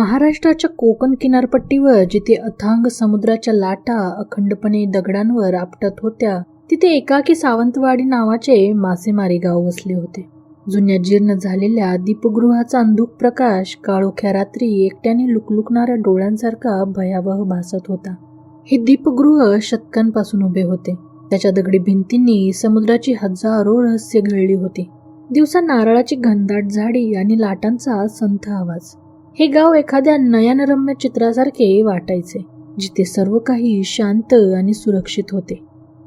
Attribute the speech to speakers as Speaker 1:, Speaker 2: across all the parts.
Speaker 1: महाराष्ट्राच्या कोकण किनारपट्टीवर जिथे अथांग समुद्राच्या लाटा अखंडपणे दगडांवर आपटत होत्या तिथे एकाकी सावंतवाडी नावाचे मासेमारी गाव वसले होते. जुन्या जीर्ण झालेल्या दीपगृहाचा अंधुक प्रकाश काळोख्या रात्री एकट्याने लुकलुकणाऱ्या डोळ्यांसारखा भयावह भासत होता. हे दीपगृह शतकांपासून उभे होते. त्याच्या दगडी भिंतींनी समुद्राची हजारो रहस्य घडली होती. दिवसा नारळाची घनदाट झाडी आणि लाटांचा संथ आवाज. हे गाव एखाद्या नयनरम्य चित्रासारखे वाटायचे जिथे सर्व काही शांत आणि सुरक्षित होते.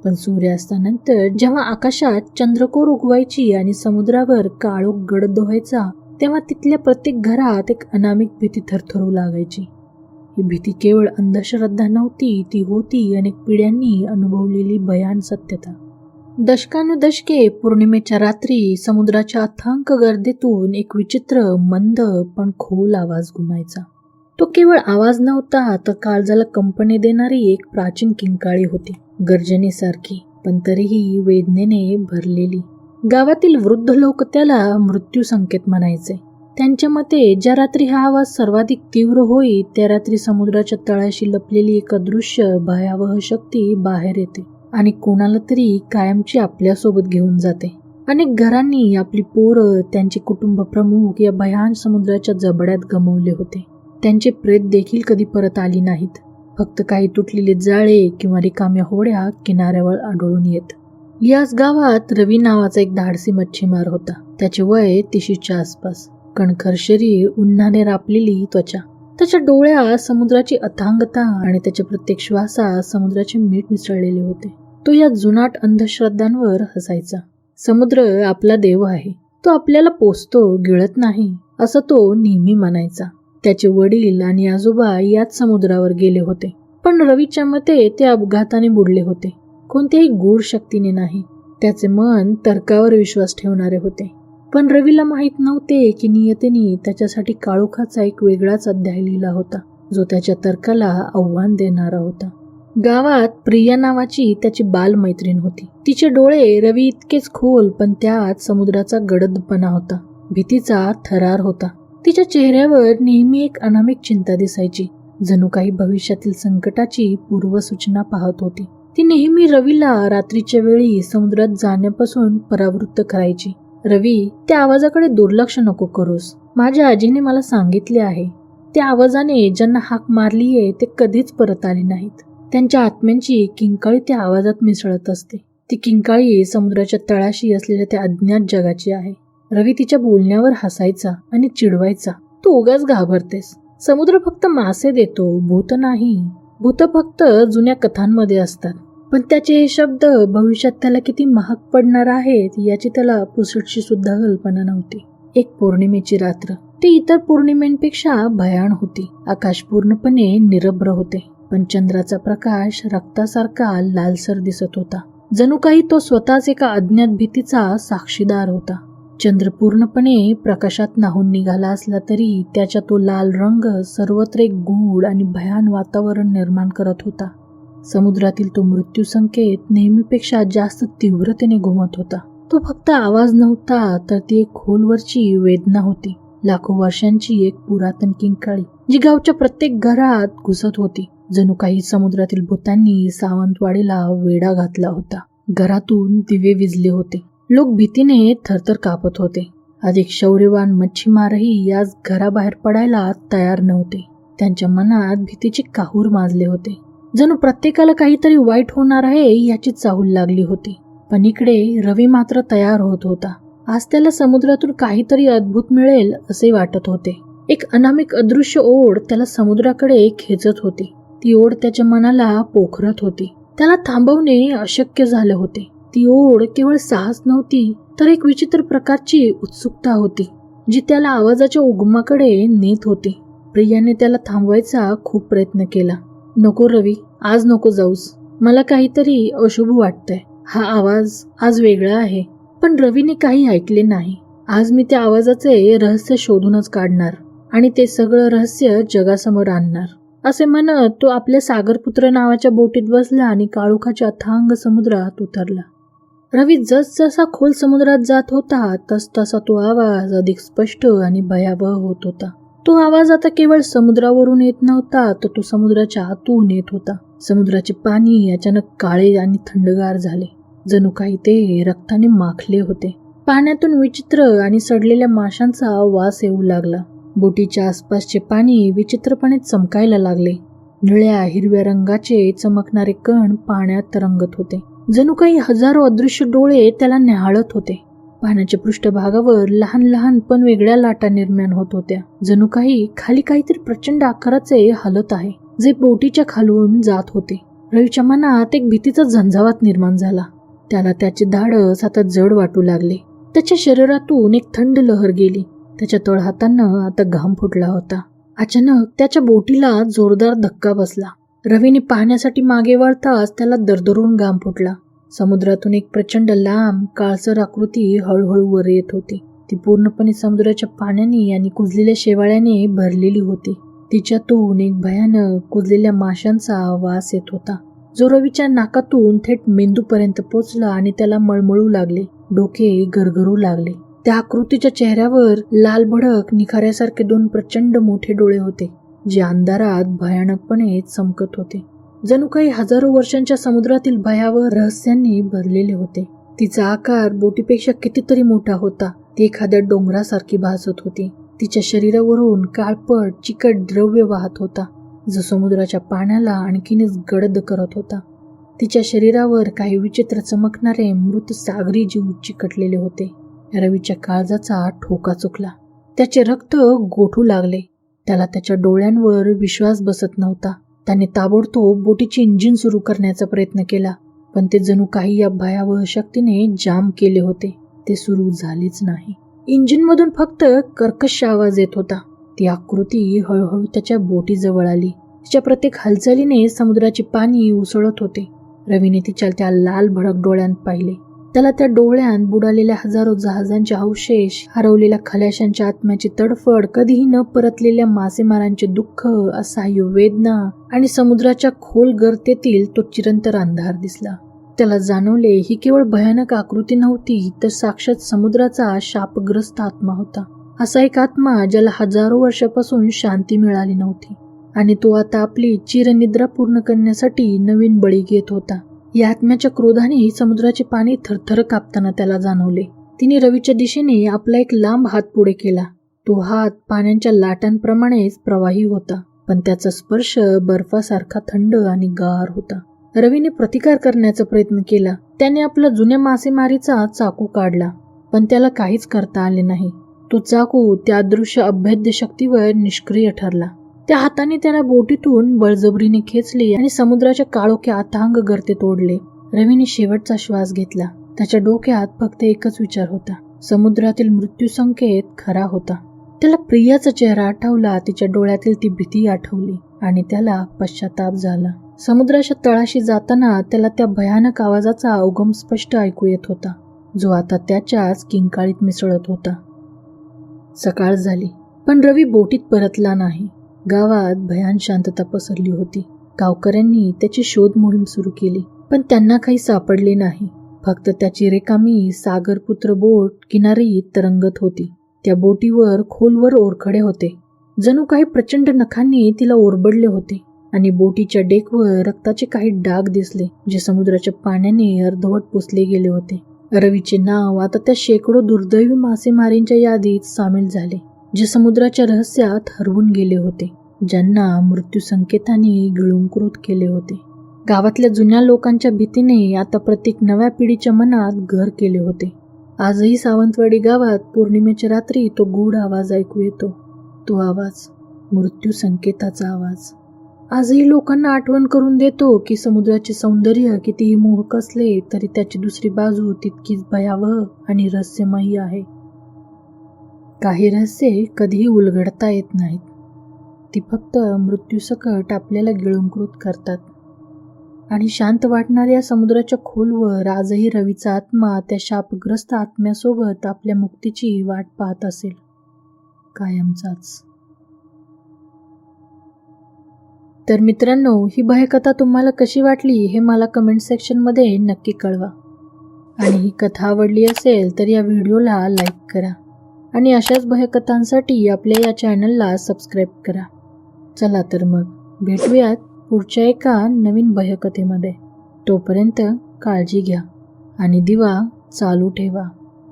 Speaker 1: पण सूर्यास्तानंतर जेव्हा आकाशात चंद्रकोर उगवायची आणि समुद्रावर काळोख गडद व्हायचा तेव्हा तिथल्या प्रत्येक घरात एक अनामिक भीती थरथरू लागायची. ही भीती केवळ अंधश्रद्धा नव्हती ती होती अनेक पिढ्यांनी अनुभवलेली भयान सत्यता. दशकानुदशके पौर्णिमेच्या रात्री समुद्राच्या अथांक गर्दीतून एक विचित्र मंद पण खोल आवाज घुमायचा. तो केवळ आवाज नव्हता तर काळजाला कंपनी देणारी एक प्राचीन किंकाळी होती गर्जनेसारखी पण तरीही वेदनेने भरलेली. गावातील वृद्ध लोक त्याला मृत्यू संकेत म्हणायचे. त्यांच्या मते ज्या रात्री हा आवाज सर्वाधिक तीव्र होई त्या रात्री समुद्राच्या तळाशी लपलेली एक अदृश्य भयावह शक्ती बाहेर येते. आणि कोणाला तरी कायमची आपल्यासोबत घेऊन जाते. अनेक घरांनी आपली पोरं त्यांचे कुटुंब प्रमुख या भयान समुद्राच्या जबड्यात गमवले होते. त्यांचे प्रेत देखील कधी परत आली नाहीत. फक्त काही तुटलेले जाळे किंवा रिकाम्या होड्या किनाऱ्यावर आढळून येत. याच गावात रवी नावाचा एक धाडसी मच्छीमार होता. त्याचे वय तिशीच्या आसपास. कणखर शरीर उन्हाने रापलेली त्वचा. त्याच्या डोळ्या समुद्राची अथांगता आणि त्याच्या प्रत्येक श्वासात समुद्राचे मीठ मिसळलेले होते. तो या जुनाट अंधश्रद्धांवर हसायचा. समुद्र आपला देव आहे. तो आपल्याला पोचतो गिळत नाही असं तो नेहमी म्हणायचा. त्याचे वडील आणि आजोबा याच समुद्रावर गेले होते. पण रवीच्या मते ते अपघाताने बुडले होते. कोणत्याही गूढ शक्तीने नाही. त्याचे मन तर्कावर विश्वास ठेवणारे होते. पण रवीला माहीत नव्हते की नियतेने त्याच्यासाठी काळोखाचा एक वेगळाच अध्याय लिहिला होता जो त्याच्या तर्काला आव्हान देणारा होता. गावात प्रिया नावाची त्याची बालमैत्रीण होती. तिचे डोळे रवी इतकेच खोल पण त्यात समुद्राचा गडदपणा होता. भीतीचा थरार होता. तिच्या चेहऱ्यावर नेहमी एक अनामिक चिंता दिसायची. जणू काही भविष्यातील संकटाची पूर्वसूचना पाहत होती. ती नेहमी रवीला रात्रीच्या वेळी समुद्रात जाण्यापासून परावृत्त करायची. रवी त्या आवाजाकडे दुर्लक्ष नको करूस. माझ्या आजीने मला सांगितले आहे. त्या आवाजाने ज्यांना हाक मारलीये ते कधीच परत आले नाहीत. त्यांच्या आत्म्यांची किंकाळी त्या आवाजात मिसळत असते. ती किंकाळी समुद्राच्या तळाशी असलेल्या त्या अज्ञात जगाची आहे. रवी तिच्या बोलण्यावर हसायचा आणि चिडवायचा. तू उगाच घाबरतेस. समुद्र फक्त मासे देतो भूत नाही. भूत फक्त जुन्या कथांमध्ये असतात. पण त्याचे हे शब्द भविष्यात त्याला किती महाग पडणार आहेत याची त्याला पुसटशी सुद्धा कल्पना नव्हती. एक पौर्णिमेची रात्र. ती इतर पौर्णिमेंपेक्षा भयान होती. आकाश पूर्णपणे निरभ्र होते. पण चंद्राचा प्रकाश रक्तासारखा लालसर दिसत होता. जणू काही तो स्वतःच एका अज्ञात भीतीचा साक्षीदार होता. चंद्र पूर्णपणे प्रकाशात नाहून निघाला असला तरी त्याच्या तो लाल रंग सर्वत्र एक गूढ आणि भयान वातावरण निर्माण करत होता. समुद्रातील तो मृत्यू संकेत नेहमीपेक्षा जास्त तीव्रतेने घुमत होता. तो फक्त आवाज नव्हता तर ती एक खोलवरची वेदना होती. लाखो वर्षांची एक पुरातन किंकाळी जी गावच्या प्रत्येक घरात घुसत होती. जणू काही समुद्रातील भूतांनी सावंतवाडीला वेढा घातला होता. घरातून दिवे विजले होते. लोक भीतीने थरथर कापत होते. अधिक शौर्यवान मच्छीमारही याच घराबाहेर पडायला तयार नव्हते. त्यांच्या मनात भीतीचे काहूर माजले होते. जणू प्रत्येकाला काहीतरी वाईट होणार आहे याची चाहूल लागली होती. पण इकडे रवी मात्र तयार होत होता. आज त्याला समुद्रातून काहीतरी अद्भुत मिळेल असे वाटत होते. एक अनामिक अदृश्य ओढ त्याला समुद्राकडे खेचत होती. ती ओढ त्याच्या मनाला पोखरत होती. त्याला थांबवणे अशक्य झाले होते. ती ओढ केवळ साहस नव्हती तर एक विचित्र प्रकारची उत्सुकता होती जी त्याला आवाजाच्या उगमाकडे नेत होती. प्रियाने त्याला थांबवायचा खूप प्रयत्न केला. नको रवी आज नको जाऊस. मला काहीतरी अशुभ वाटतंय. हा आवाज आज वेगळा आहे पण रवीने काही ऐकले नाही. आज मी त्या आवाजाचे रहस्य शोधूनच काढणार आणि ते सगळं रहस्य जगासमोर आणणार. असे म्हणत तो आपल्या सागरपुत्र नावाच्या बोटीत बसला आणि काळोखाच्या अथांग समुद्रात उतरला. रवी जसजसा खोल समुद्रात जात होता तस तसा तो आवाज अधिक स्पष्ट आणि भयावह होत होता. तो आवाज आता केवळ समुद्रावरून येत नव्हता तर तो समुद्राच्या आतून येत होता. समुद्राचे पाणी अचानक काळे आणि थंडगार झाले. जणू काही ते रक्ताने माखले होते. पाण्यातून विचित्र आणि सडलेल्या माशांचा वास येऊ लागला. बोटीच्या आसपासचे पाणी विचित्रपणे चमकायला लागले. निळ्या हिरव्या रंगाचे चमकणारे कण पाण्यात तरंगत होते. जणू काही हजारो अदृश्य डोळे त्याला न्याहाळत होते. पाण्याच्या पृष्ठभागावर लहान लहान पण वेगळ्या लाटा निर्माण होत होत्या. जणू काही खाली काहीतरी प्रचंड आकाराचे हलत आहे जे बोटीच्या खालून जात होते. रवीच्या मनात एक भीतीचा झंझावात निर्माण झाला. त्याला त्याचे धाडस आता जड वाटू लागले. त्याच्या शरीरातून एक थंड लहर गेली. त्याच्या तळहातांना आता घाम फुटला होता. अचानक त्याच्या बोटीला जोरदार धक्का बसला. रवीने पाहण्यासाठी मागे वळताच त्याला दरदरून घाम फुटला. समुद्रातून एक प्रचंड लांब काळसर आकृती हळूहळू वर येत होती. ती पूर्णपणे समुद्राच्या पाण्याने आणि कुजलेल्या शेवाळ्याने भरलेली होती. तिच्यातून एक भयानक कुजलेल्या माशांचा वास येत होता. जो रवीच्या नाकातून थेट मेंदूपर्यंत पोचला आणि त्याला मळमळू लागले. डोके गरगरू लागले. त्या आकृतीच्या चेहऱ्यावर लाल भडक निखाऱ्यासारखे दोन प्रचंड मोठे डोळे होते जे अंधारात भयानकपणे चमकत होते. जणू काही हजारो वर्षांच्या समुद्रातील भयावर रहस्यांनी भरलेले होते. तिचा आकार बोटीपेक्षा कितीतरी मोठा होता. ती एखाद्या डोंगरासारखी भासत होती. तिच्या शरीरावरून काळपट चिकट द्रव्य वाहत होता जो समुद्राच्या पाण्याला आणखीनच गडद करत होता. तिच्या शरीरावर काही विचित्र चमकणारे मृत सागरी जीव चिकटलेले होते. रवीच्या काळजाचा ठोका चुकला. त्याचे रक्त गोठू लागले. त्याला त्याच्या डोळ्यांवर विश्वास बसत नव्हता. त्याने ताबडतोब बोटीचे इंजिन सुरू करण्याचा प्रयत्न केला पण ते जणू काही या भयावह शक्तीने जाम केले होते. ते सुरू झालेच नाही. इंजिनमधून फक्त कर्कश आवाज येत होता. ती आकृती हळूहळू त्याच्या बोटीजवळ आली. तिच्या प्रत्येक हालचालीने समुद्राचे पाणी उसळत होते. रवीने तिच्या त्या लाल भडक डोळ्यांत पाहिले. त्याला त्या डोळ्यांत बुडालेल्या हजारो जहाजांचे अवशेष हरवलेल्या खलाशांच्या आत्म्याची तडफड कधीही न परतलेल्या मासेमारांचे दुःख असहाय्य वेदना आणि समुद्राच्या खोल गर्तेतील तो चिरंतर अंधार दिसला. त्याला जाणवले ही केवळ भयानक आकृती नव्हती तर साक्षात समुद्राचा शापग्रस्त आत्मा होता. असा एक आत्मा ज्याला हजारो वर्षापासून शांती मिळाली नव्हती. आणि तो आता आपली चिरनिद्रा पूर्ण करण्यासाठी नवीन बळी घेत होता. या आत्म्याच्या क्रोधाने समुद्राचे पाणी थरथर कापताना त्याला जाणवले. तिने रवीच्या दिशेने आपला एक लांब हात पुढे केला. तो हात पाण्याच्या लाटांप्रमाणेच प्रवाही होता पण त्याचा स्पर्श बर्फासारखा थंड आणि गार होता. रवीने प्रतिकार करण्याचा प्रयत्न केला. त्याने आपला जुन्या मासेमारीचा चाकू काढला पण त्याला काहीच करता आले नाही. तो चाकू त्या अदृश्य अभेद्य शक्तीवर निष्क्रिय ठरला. त्या हाताने त्याला बोटीतून बळजबरीने खेचले आणि समुद्राच्या काळोख्या अथांग गर्ते तोडले. रवीने शेवटचा श्वास घेतला. त्याच्या डोक्यात फक्त एकच विचार होता. समुद्रातील मृत्यू संकेत खरा होता. त्याला प्रियाचा चेहरा आठवला तिच्या डोळ्यातील ती भीती आठवली आणि त्याला पश्चाताप झाला. समुद्राच्या तळाशी जाताना त्याला त्या भयानक आवाजाचा अवगम स्पष्ट ऐकू येत होता. जो आता त्याच्याच किंकाळीत मिसळत होता. सकाळ झाली पण रवी बोटीत परतला नाही. गावात भयान शांतता पसरली होती. गावकऱ्यांनी त्याची शोध मोहीम सुरू केली पण त्यांना काही सापडले नाही. फक्त त्याची रेकामी सागरपुत्र बोट किनारी तरंगत होती. त्या बोटीवर खोलवर ओरखडे होते. जणू काही प्रचंड नखांनी तिला ओरबडले होते आणि बोटीच्या डेकवर रक्ताचे काही डाग दिसले जे समुद्राच्या पाण्याने अर्धवट पुसले गेले होते. रवीचे नाव आता त्या शेकडो दुर्दैवी मासेमारींच्या यादीत सामील झाले. जे समुद्राच्या रहस्यात हरवून गेले होते ज्यांना मृत्यू संकेताने गिळुंकृत केले होते. गावातल्या जुन्या लोकांच्या भीतीने आता प्रत्येक नव्या पिढीच्या मनात घर केले होते. आजही सावंतवाडी गावात पौर्णिमेच्या रात्री तो गूढ आवाज ऐकू येतो. तो आवाज मृत्यू संकेताचा आवाज. आजही लोकांना आठवण करून देतो की समुद्राचे सौंदर्य कितीही मोहक असले तरी त्याची दुसरी बाजू तितकीच भयावह आणि रहस्यमयी आहे. काही रहस्ये कधीही उलगडता येत नाहीत. ती फक्त मृत्यूसकट आपल्याला गिळंकृत करतात. आणि शांत वाटणाऱ्या समुद्राच्या खोलवर आजही रवीचा आत्मा त्या शापग्रस्त आत्म्यासोबत आपल्या मुक्तीची वाट पाहत असेल. कायमचाच. तर मित्रांनो ही भयकथा तुम्हाला कशी वाटली हे मला कमेंट सेक्शनमध्ये नक्की कळवा. आणि ही कथा आवडली असेल तर या व्हिडिओला लाईक करा. आणि अशाच भयकथांसाठी आपल्या या चॅनलला सबस्क्राईब करा. चला तर मग भेटूयात पुढच्या एका नवीन भयकथेमध्ये. तोपर्यंत काळजी घ्या आणि दिवा चालू ठेवा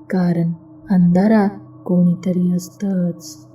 Speaker 1: कारण अंधारात कोणीतरी असतंच.